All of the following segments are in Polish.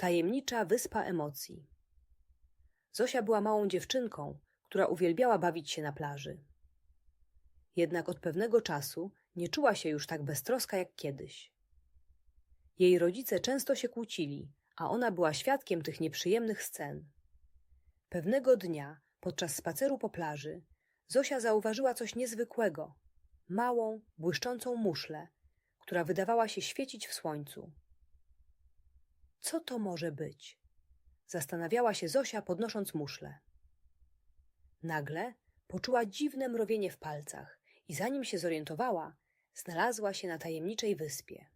Tajemnicza wyspa emocji. Zosia była małą dziewczynką, która uwielbiała bawić się na plaży. Jednak od pewnego czasu nie czuła się już tak beztroska jak kiedyś. Jej rodzice często się kłócili, a ona była świadkiem tych nieprzyjemnych scen. Pewnego dnia, podczas spaceru po plaży, Zosia zauważyła coś niezwykłego małą, błyszczącą muszlę, która wydawała się świecić w słońcu. Co to może być? Zastanawiała się Zosia, podnosząc muszlę. Nagle poczuła dziwne mrowienie w palcach i zanim się zorientowała, znalazła się na tajemniczej wyspie.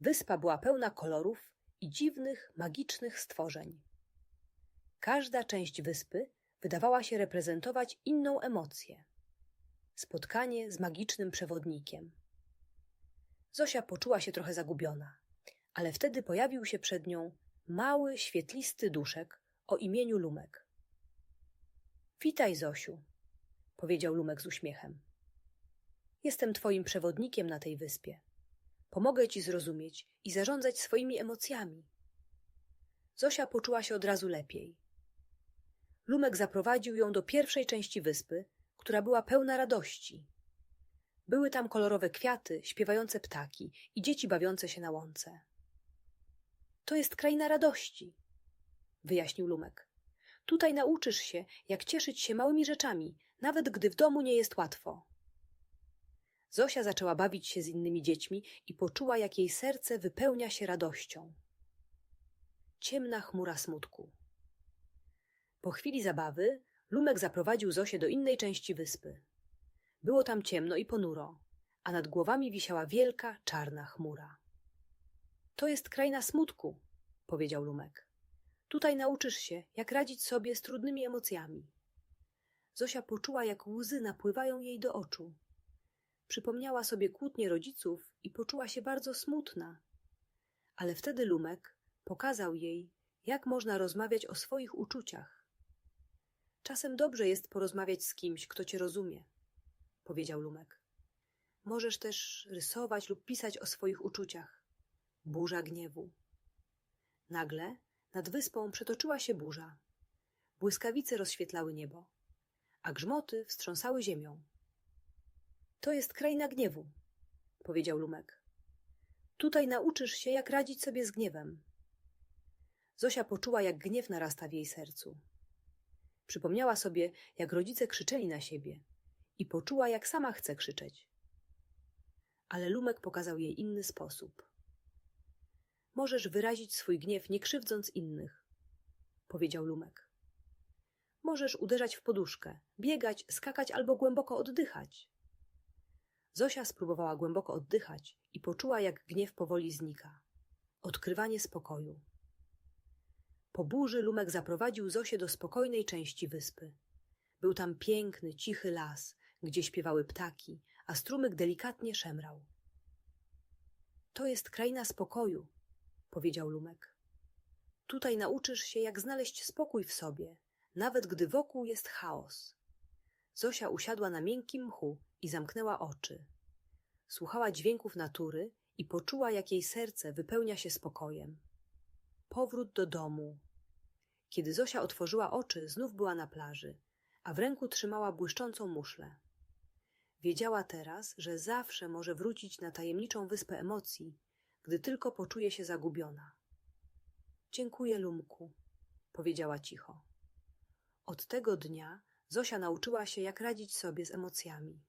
Wyspa była pełna kolorów i dziwnych, magicznych stworzeń. Każda część wyspy wydawała się reprezentować inną emocję. Spotkanie z magicznym przewodnikiem. Zosia poczuła się trochę zagubiona, ale wtedy pojawił się przed nią mały, świetlisty duszek o imieniu Lumek. Witaj, Zosiu, powiedział Lumek z uśmiechem. Jestem twoim przewodnikiem na tej wyspie. Pomogę ci zrozumieć i zarządzać swoimi emocjami. Zosia poczuła się od razu lepiej. Lumek zaprowadził ją do pierwszej części wyspy, która była pełna radości. Były tam kolorowe kwiaty, śpiewające ptaki i dzieci bawiące się na łące. To jest kraina radości, wyjaśnił Lumek. Tutaj nauczysz się, jak cieszyć się małymi rzeczami, nawet gdy w domu nie jest łatwo. Zosia zaczęła bawić się z innymi dziećmi i poczuła, jak jej serce wypełnia się radością. Ciemna chmura smutku. Po chwili zabawy Lumek zaprowadził Zosię do innej części wyspy. Było tam ciemno i ponuro, a nad głowami wisiała wielka, czarna chmura. To jest kraina smutku, powiedział Lumek. Tutaj nauczysz się, jak radzić sobie z trudnymi emocjami. Zosia poczuła, jak łzy napływają jej do oczu. Przypomniała sobie kłótnie rodziców i poczuła się bardzo smutna. Ale wtedy Lumek pokazał jej, jak można rozmawiać o swoich uczuciach. Czasem dobrze jest porozmawiać z kimś, kto cię rozumie, powiedział Lumek. Możesz też rysować lub pisać o swoich uczuciach. Burza gniewu. Nagle nad wyspą przetoczyła się burza. Błyskawice rozświetlały niebo, a grzmoty wstrząsały ziemią. To jest kraina gniewu, powiedział Lumek. Tutaj nauczysz się, jak radzić sobie z gniewem. Zosia poczuła, jak gniew narasta w jej sercu. Przypomniała sobie, jak rodzice krzyczeli na siebie i poczuła, jak sama chce krzyczeć. Ale Lumek pokazał jej inny sposób. Możesz wyrazić swój gniew, nie krzywdząc innych, powiedział Lumek. Możesz uderzać w poduszkę, biegać, skakać albo głęboko oddychać. Zosia spróbowała głęboko oddychać i poczuła, jak gniew powoli znika. Odkrywanie spokoju. Po burzy Lumek zaprowadził Zosię do spokojnej części wyspy. Był tam piękny, cichy las, gdzie śpiewały ptaki, a strumyk delikatnie szemrał. To jest kraina spokoju, powiedział Lumek. Tutaj nauczysz się, jak znaleźć spokój w sobie, nawet gdy wokół jest chaos. Zosia usiadła na miękkim mchu i zamknęła oczy. Słuchała dźwięków natury i poczuła, jak jej serce wypełnia się spokojem. Powrót do domu. Kiedy Zosia otworzyła oczy, znów była na plaży, a w ręku trzymała błyszczącą muszlę. Wiedziała teraz, że zawsze może wrócić na tajemniczą wyspę emocji, gdy tylko poczuje się zagubiona. Dziękuję, Lumku, powiedziała cicho. Od tego dnia Zosia nauczyła się, jak radzić sobie z emocjami.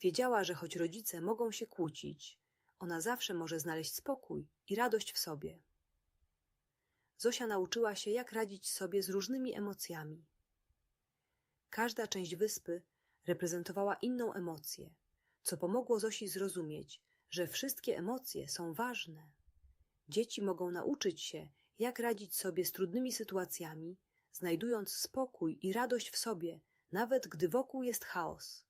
Wiedziała, że choć rodzice mogą się kłócić, ona zawsze może znaleźć spokój i radość w sobie. Zosia nauczyła się, jak radzić sobie z różnymi emocjami. Każda część wyspy reprezentowała inną emocję, co pomogło Zosi zrozumieć, że wszystkie emocje są ważne. Dzieci mogą nauczyć się, jak radzić sobie z trudnymi sytuacjami, znajdując spokój i radość w sobie, nawet gdy wokół jest chaos.